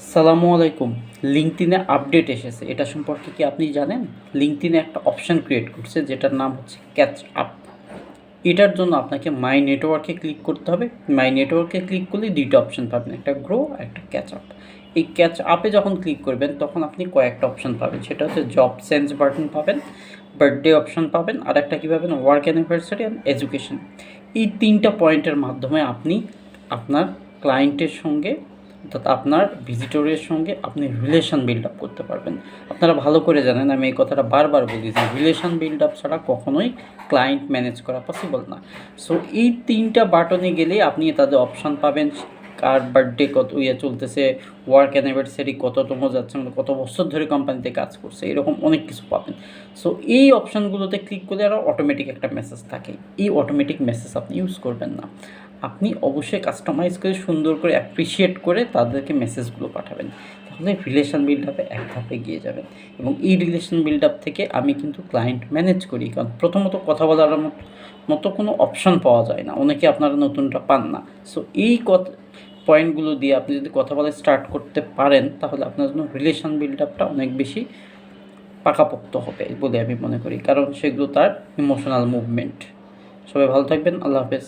সালামু আলাইকুম। লিঙ্কডিনে আপডেট এসেছে। এটা সম্পর্কে কি আপনি জানেন? লিঙ্কডিনে একটা অপশন ক্রিয়েট করছে, যেটার নাম হচ্ছে ক্যাচ আপ। এটার জন্য আপনাকে মাই নেটওয়ার্কে ক্লিক করতে হবে। মাই নেটওয়ার্কে ক্লিক করলে দুইটা অপশান পাবেন, একটা গ্রো একটা ক্যাচ আপ। এই ক্যাচ আপে যখন ক্লিক করবেন, তখন আপনি কয়েকটা অপশন পাবেন। সেটা হচ্ছে জব সেন্স বাটন পাবেন, বার্থডে অপশান পাবেন আর একটা কী পাবেন? Work anniversary and education. এই তিনটা পয়েন্টের মাধ্যমে আপনি আপনার ক্লায়েন্টের সঙ্গে অর্থাৎ আপনার ভিজিটরের সঙ্গে আপনি রিলেশন বিল্ড আপ করতে পারবেন। আপনারা ভালো করে জানেন, আমি এই কথাটা বারবার বলি যে রিলেশন বিল্ড আপ ছাড়া কখনোই ক্লায়েন্ট ম্যানেজ করা পসিবল না। সো এই তিনটা বাটনে গেলে আপনি তাদের অপশান পাবেন। কার বার্থডে কত ইয়ে চলতেছে ওয়ার্ক অ্যানিভার্সারি কততম যাচ্ছে মানে কত বছর ধরে কোম্পানিতে কাজ করছে, এরকম অনেক কিছু পাবেন। সো এই অপশানগুলোতে ক্লিক করলে আরও অটোমেটিক একটা মেসেজ থাকে। এই অটোমেটিক মেসেজ আপনি ইউজ করবেন না। আপনি অবশ্যই কাস্টমাইজ করে সুন্দর করে অ্যাপ্রিসিয়েট করে তাদেরকে মেসেজগুলো পাঠাবেন। তাহলে রিলেশন বিল্ড আপে এক ধাপে গিয়ে যাবেন। এবং এই রিলেশন বিল্ড আপ থেকে আমি কিন্তু ক্লায়েন্ট ম্যানেজ করি। কারণ প্রথমত কথা বলার মতো কোনো অপশন পাওয়া যায় না। অনেকে আপনারা নতুনটা পান না। সো এই পয়েন্টগুলো দিয়ে আপনি যদি কথা বলা স্টার্ট করতে পারেন, তাহলে আপনার জন্য রিলেশন বিল্ড আপটা অনেক বেশি পাকাপোক্ত হবে বলে আমি মনে করি। কারণ সেগুলো তার ইমোশনাল মুভমেন্ট সবাই ভালো থাকবেন। আল্লাহ হাফেজ।